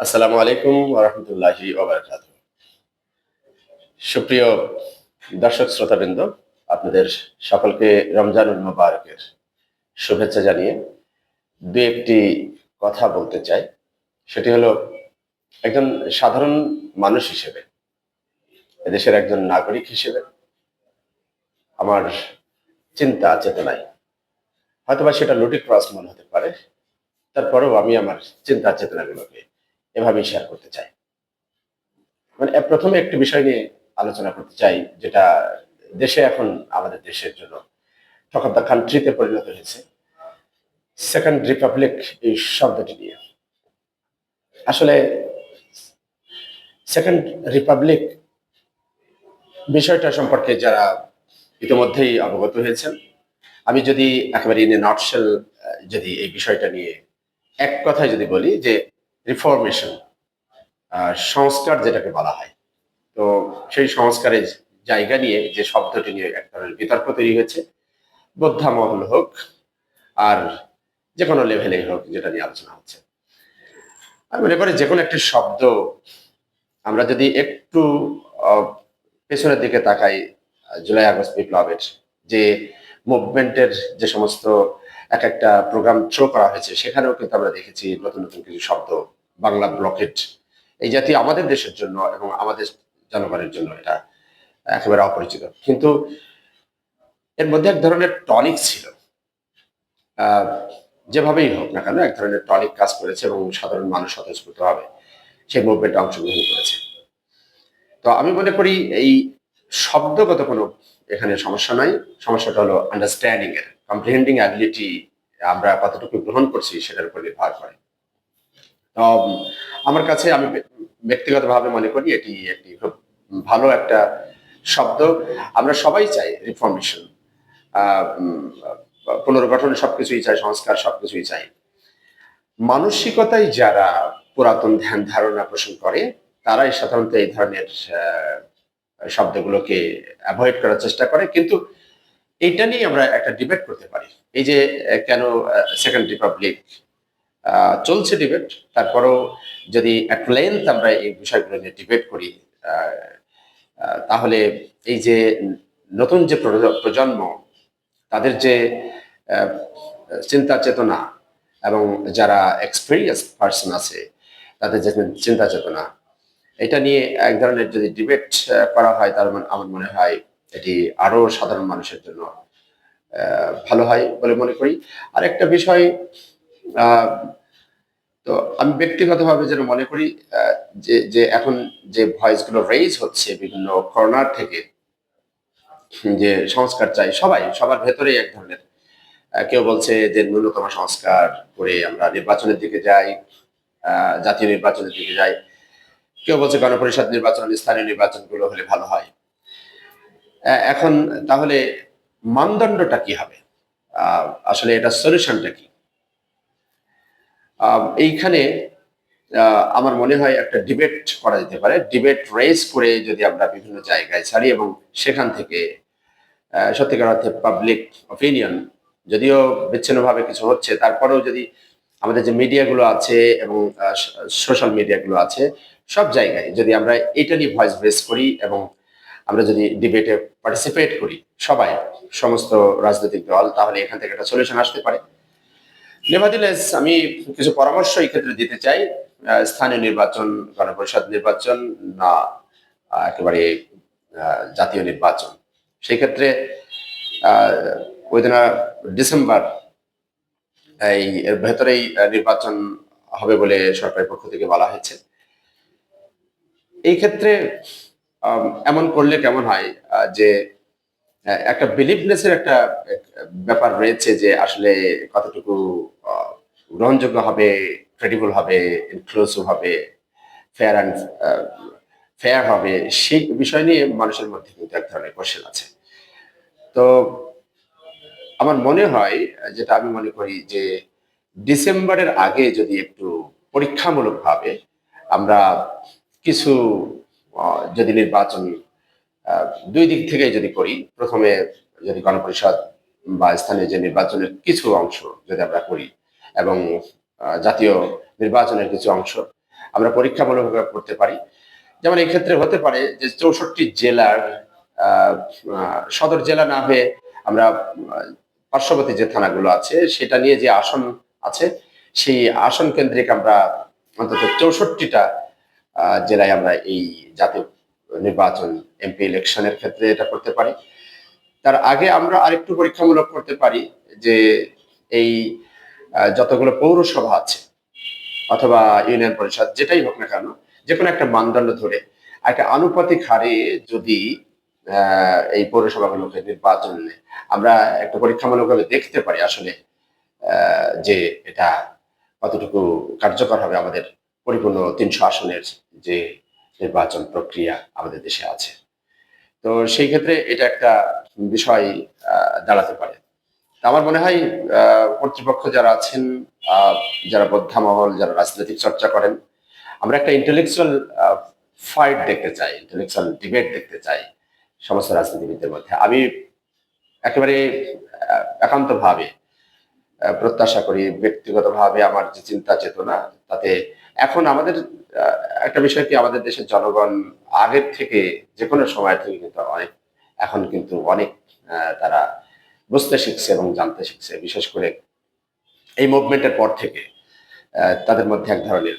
আসসালামু আলাইকুম ওরহমতুল্লাহি ওবরাকাত সুপ্রিয় দর্শক শ্রোতাবৃন্দ, আপনাদের সকলকে রমজানুল মুবারকের শুভেচ্ছা জানিয়ে দু একটি কথা বলতে চাই। সেটি হলো, একজন সাধারণ মানুষ হিসেবে, এদেশের একজন নাগরিক হিসেবে আমার চিন্তা, চেতনায়। হয়তোবা সেটা লুটি ক্রস মনে হতে পারে, তারপরেও আমি আমার চিন্তা, চেতনাগুলোকে এভাবেই শেয়ার করতে চাই। মানে প্রথমে একটি বিষয় নিয়ে আলোচনা করতে চাই, যেটা দেশে এখন আমাদের দেশের জন্য টক অফ দ্য কান্ট্রিতে পরিণত হয়েছে। সেকেন্ড রিপাবলিক এই শব্দটি নিয়ে। আসলে সেকেন্ড রিপাবলিক বিষয়টা সম্পর্কে যারা ইতিমধ্যেই অবগত হয়েছেন, আমি যদি একেবারে ইন এ নটশেল যদি এই বিষয়টা নিয়ে এক কথায় যদি বলি যে রিফরমেশন সংস্কার যেটাকে বলা হয়। তো সেই সংস্কারের জায়গা নিয়ে যে শব্দটি নিয়ে এক ধরনের বিতর্ক তৈরি হয়েছে বোদ্ধা মহল হোক আর যে কোনো লেভেলেই হোক যেটা নিয়ে আলোচনা হচ্ছে। আমি মনে করি যে কোনো একটি শব্দ আমরা যদি একটু পেছনের দিকে তাকাই, জুলাই আগস্ট বিপ্লবের যে মুভমেন্টের যে সমস্ত এক একটা প্রোগ্রাম থ্রো করা হয়েছে, সেখানেও কিন্তু আমরা দেখেছি নতুন নতুন কিছু শব্দ বাংলা ব্লকেট। এই জাতীয় আমাদের দেশের জন্য এবং আমাদের জনগণের জন্য এটা একেবারে অপরিচিত। কিন্তু এর মধ্যে এক ধরনের টনিক ছিল। যেভাবেই হোক না কেন এক ধরনের টনিক কাজ করেছে এবং সাধারণ মানুষ স্বতঃস্ফূর্ত হবে সেই মুভমেন্টে অংশগ্রহণ করেছে। তো আমি মনে করি এই শব্দগত কোনো এখানে সমস্যা নাই। সমস্যাটা হলো আন্ডারস্ট্যান্ডিং এর কম্প্রিহেন্ডিং অ্যাবিলিটি আমরা কতটুকু গ্রহণ করছি সেটার উপর নির্ভর করে। আমার কাছে আমি ব্য- ব্যক্তিগতভাবে মনে করি এটি একটি খুব ভালো একটা শব্দ। আমরা সবাই চাই রিফরমেশন। পুনর্গঠন সবকিছুই চাই, সংস্কার সবকিছুই চাই। মানসিকতায় যারা পুরাতন ধ্যান ধারণা পোষণ করে, তারাই সাধারণত এই ধরনের শব্দগুলোকে অ্যাভয়েড করার চেষ্টা করে। কিন্তু এইটা নিয়ে আমরা একটা ডিবেট করতে পারি। এই যে কেন সেকেন্ড রিপাবলিক চলছে ডিবেট তারপরেও যদি অ্যাট লেন্থ আমরা এই বিষয়গুলো নিয়ে ডিবেট করি তাহলে এই যে নতুন যে প্রজন্ম, তাদের যে চিন্তা চেতনা এবং যারা এক্সপিরিয়েন্স পার্সন আছে, তাদের যে চিন্তা চেতনা, এটা নিয়ে এক ধরনের যদি ডিবেট করা হয় তার আমার মনে হয় এটি আরও সাধারণ মানুষের জন্য ভালো হয় বলে মনে করি। আর একটা বিষয় তো আমি ব্যক্তিগতভাবে যেন মনে করি যে যে এখন যে ভয়েসগুলো রেইজ হচ্ছে বিভিন্ন কর্নার থেকে, যে সংস্কার চাই সবাই, সবার ভেতরেই এক ধরনের কেউ বলছে যে ন্যূনতম সংস্কার করে আমরা নির্বাচনের দিকে যাই জাতীয় নির্বাচনের দিকে যাই। কেউ বলছে গণপরিষদ নির্বাচন, স্থানীয় নির্বাচনগুলো হলে ভালো হয়। এখন তাহলে মানদণ্ডটা কি হবে? আসলে এটা সলিউশনটা কি? এইখানে আমার মনে হয় একটা ডিবেট করা যেতে পারে। ডিবেট রেস করে যদি আমরা বিভিন্ন জায়গায় ছাড়ি এবং সেখান থেকে সত্যিকার অর্থে পাবলিক অপিনিয়ন যদিও বিচ্ছিন্নভাবে কিছু হচ্ছে, তারপরেও যদি আমাদের যে মিডিয়াগুলো আছে এবং সোশ্যাল মিডিয়াগুলো আছে, সব জায়গায় যদি আমরা এটা নিয়ে ভয়েস রেস করি এবং আমরা যদি ডিবেটে পার্টিসিপেট করি, সবাই, সমস্ত রাজনৈতিক দল, তাহলে এখান থেকে একটা সলিউশন আসতে পারে। নেভাদিলেস, আমি কিছু পরামর্শ এই ক্ষেত্রে দিতে চাই। স্থানীয় নির্বাচন, গণপরিষদ নির্বাচন না একেবারে জাতীয় নির্বাচন। সেই ক্ষেত্রে ওইদিন ডিসেম্বর, এই ভেতরেই নির্বাচন হবে বলে সরকারের পক্ষ থেকে বলা হয়েছে। এই ক্ষেত্রে এমন করলে কেমন হয় যে একটা বিলিভনেসের একটা ব্যাপার রয়েছে যে আসলে কতটুকু গ্রহণযোগ্য হবে ক্রেডিবল হবে ইনক্লুসিভ হবে ফেয়ার অ্যান্ড ফেয়ার হবে, সেই বিষয় নিয়ে মানুষের মধ্যে কিন্তু এক ধরনের কোশ্চেন আছে। তো আমার মনে হয়, যেটা আমি মনে করি যে ডিসেম্বরের আগে যদি একটু পরীক্ষামূলকভাবে আমরা কিছু যদি নির্বাচন দুই দিক থেকে যদি করি, প্রথমে যদি গণপরিষদ বা স্থানীয় যে নির্বাচনের কিছু অংশ যদি আমরা করি এবং জাতীয় নির্বাচনের কিছু অংশ আমরা পরীক্ষামূলকভাবে করতে পারি। যেমন এই ক্ষেত্রে হতে পারে যে চৌষট্টি জেলার সদর জেলা না হয়ে আমরা পার্শ্ববর্তী যে থানাগুলো আছে, সেটা নিয়ে যে আসন আছে, সেই আসন কেন্দ্রিক আমরা অন্তত চৌষট্টিটা জেলায় আমরা এই জাতীয় নির্বাচন এমপি ইলেকশনের ক্ষেত্রে এটা করতে পারি। তার আগে আমরা আরেকটু পরীক্ষামূলক করতে পারি যে এই যতগুলো পৌরসভা আছে অথবা ইউনিয়ন পরিষদ, যেটাই হোক না কেন যে কোনো একটা মানদণ্ড ধরে একটা আনুপাতিক হারে যদি এই পৌরসভাগুলোকে নির্বাচনে আমরা একটা পরীক্ষামূলকভাবে দেখতে পারি আসলে যে এটা কতটুকু কার্যকর হবে আমাদের পরিপূর্ণ তিনশো আসনের যে নির্বাচন প্রক্রিয়া আমাদের দেশে আছে। তো সেই ক্ষেত্রে এটা একটা বিষয় দাঁড়াতে পারে। আমার মনে হয় কর্তৃপক্ষ যারা আছেন যারা বোদ্ধা মহল যারা রাজনৈতিক চর্চা করেন, আমরা একটা ইন্টেলেকচুয়াল ফাইট দেখতে চাই ইন্টেলেকচুয়াল ডিবেট দেখতে চাই সমস্ত রাজনীতিবিদদের মধ্যে। আমি একেবারে একান্ত ভাবে প্রত্যাশা করি, ব্যক্তিগতভাবে আমার যে চিন্তা চেতনা তাতে এখন আমাদের একটা বিষয় কি, আমাদের দেশের জনগণ আগের থেকে যে কোনো সময় থেকে কিন্তু অনেক, এখন কিন্তু অনেক তারা বুঝতে শিখছে এবং জানতে শিখছে। বিশেষ করে এই মুভমেন্টের পর থেকে তাদের মধ্যে এক ধরনের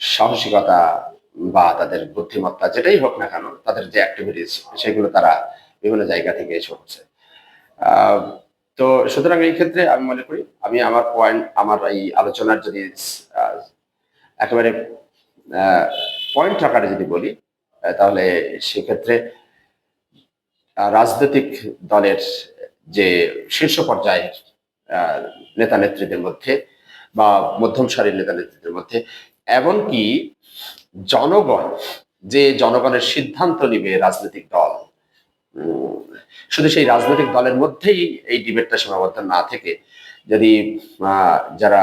সাহসিকতা বা তাদের বুদ্ধিমত্তা যেটাই হোক না কেন, তাদের যে অ্যাক্টিভিটিস সেগুলো তারা বিভিন্ন জায়গা থেকে এসে হচ্ছে তো সুতরাং এই ক্ষেত্রে আমি মনে করি, আমি আমার পয়েন্ট আমার এই আলোচনার যদি একেবারে পয়েন্ট আকারে যদি বলি তাহলে সেক্ষেত্রে রাজনৈতিক দলের যে শীর্ষ পর্যায়ের নেতা নেত্রীদের মধ্যে বা মধ্যম সারির নেতা নেত্রীদের মধ্যে, এমনকি জনগণ, যে জনগণের সিদ্ধান্ত নিবে রাজনৈতিক দল শুধু সেই রাজনৈতিক দলের মধ্যেই এই ডিবেটটা সীমাবদ্ধ না থেকে, যদি যারা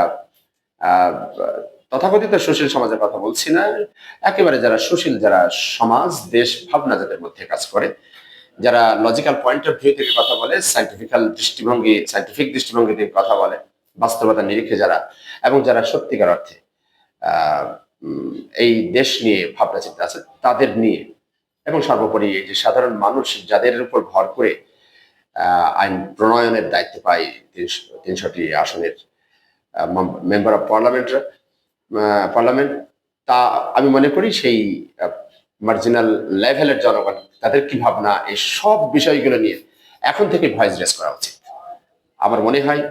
তথাকথিত সুশীল সমাজের কথা বলছি না। একেবারে যারা সুশীল, যারা সমাজ, দেশ, ভাবনা যাদের মধ্যে কাজ করে, যারা লজিক্যাল পয়েন্ট অফ ভিউ থেকে কথা বলে সাইন্টিফিক্যাল দৃষ্টিভঙ্গি সাইন্টিফিক দৃষ্টিভঙ্গি থেকে কথা বলে, বাস্তবতা নিরিখে যারা, এবং যারা সত্যিকার অর্থে এই দেশ নিয়ে ভাবনা চিন্তা আছে, তাদের নিয়ে, এবং সর্বোপরি এই যে সাধারণ মানুষ যাদের উপর ভর করে আইন প্রণয়নের দায়িত্ব পায় তিনশো, তিনশোটি আসনের মেম্বার অফ পার্লামেন্ট পার্লামেন্ট তা আমি মনে করি সেই মার্জিনাল লেভেলের জনগণ, তাদের কি ভাবনা, এই সব বিষয়গুলো নিয়ে এখন থেকে ভয়েস রেস করা উচিত। আমার মনে হয়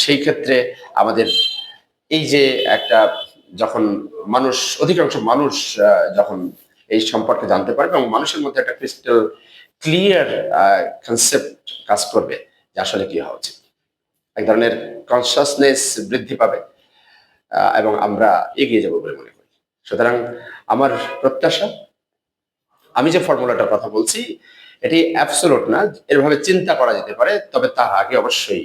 সেই ক্ষেত্রে আমাদের এই যে একটা যখন মানুষ, অধিকাংশ মানুষ যখন এই সম্পর্কে জানতে পারবে এবং মানুষের মধ্যে একটা ক্রিস্টাল ক্লিয়ার কনসেপ্ট কাজ করবে যে আসলে কি হওয়া উচিত। এক ধরনের কনসাসনেস বৃদ্ধি পাবে। এবং আমরা এগিয়ে যাব বলে মনে করি। সুতরাং আমার প্রত্যাশা, আমি যে ফর্মুলাটার কথা বলছি, এটি অ্যাবসোলুট না এভাবে চিন্তা করা যেতে পারে, তবে তার আগে অবশ্যই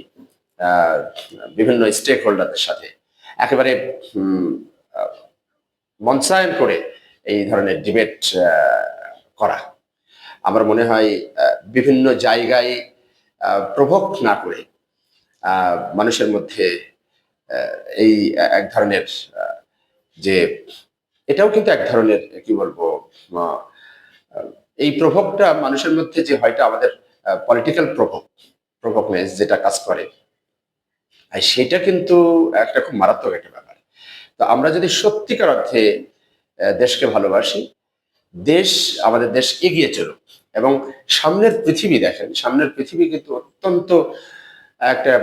বিভিন্ন স্টেক হোল্ডারদের সাথে একেবারে মঞ্চায়ন করে এই ধরনের ডিবেট করা। আমার মনে হয় বিভিন্ন জায়গায় প্রভোগ না করে মানুষের মধ্যে এই এক ধরনের যে এটাও কিন্তু এক ধরনের, কি বলব এই প্রভাবটা মানুষের মধ্যে যে হয়তো আমাদের পলিটিক্যাল প্রভাব প্রভাবনেস যেটা কাজ করে। সেটা কিন্তু একটা খুব মারাত্মক একটা ব্যাপার। তো আমরা যদি সত্যিকার অর্থে দেশকে ভালোবাসি, দেশ আমাদের দেশ এগিয়ে চলুক এবং সামনের পৃথিবী দেখেন, সামনের পৃথিবী কিন্তু অত্যন্ত একটা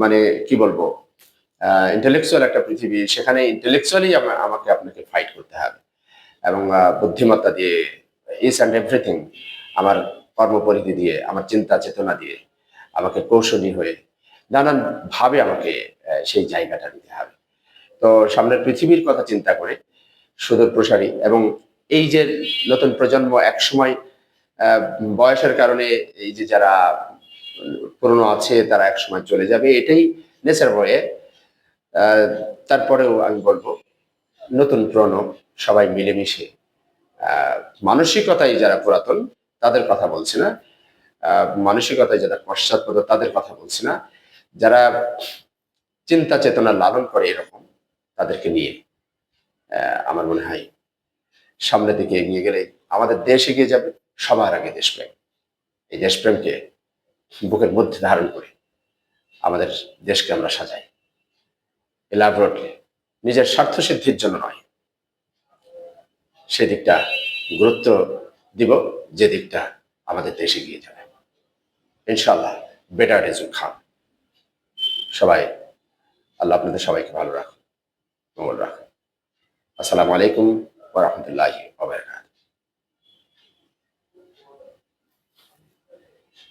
মানে কি বলব ইন্টেলেকচুয়াল একটা পৃথিবী, সেখানে ইন্টেলেকচুয়ালি আমাকে আপনাকে ফাইট করতে হবে এবং বুদ্ধিমত্তা দিয়ে ইস অ্যান্ড এভরিথিং আমার কর্মপরিধি দিয়ে, আমার চিন্তা চেতনা দিয়ে আমাকে কৌশলী হয়ে নানান ভাবে আমাকে সেই জায়গাটা নিতে হবে। তো সামনের পৃথিবীর কথা চিন্তা করে সুদূর প্রসারী এবং এই যে নতুন প্রজন্ম এক সময় বয়সের কারণে এই যে যারা পুরনো আছে তারা এক সময় চলে যাবে, এটাই নেচার বয়ে তারপরেও আমি বলব, নতুন পুরনো সবাই মিলেমিশে মানসিকতায় যারা পুরাতন, তাদের কথা বলছি না। মানসিকতায় যারা পশ্চাৎপদ, তাদের কথা বলছি না। যারা চিন্তা চেতনা লালন করে এরকম, তাদেরকে নিয়ে আমার মনে হয় সামনের দিকে এগিয়ে গেলে আমাদের দেশ এগিয়ে যাবে, সবার আগে দেশপ্রেম। এই দেশপ্রেমকে বুকের মধ্যে ধারণ করে আমাদের দেশকে আমরা সাজাই। এলাবরেটলি নিজের স্বার্থ সিদ্ধির জন্য নয়। সেদিকটা গুরুত্ব দিব, যে দিকটা আমাদের দেশে গিয়ে যাবে। ইনশাল্লাহ বেটার রেজুল খান সবাই, আল্লাহ আপনাদের সবাইকে ভালো রাখুন মঙ্গল রাখুন আসসালামু আলাইকুম ওরহমতুল্লাহি ওবরাকাতুহু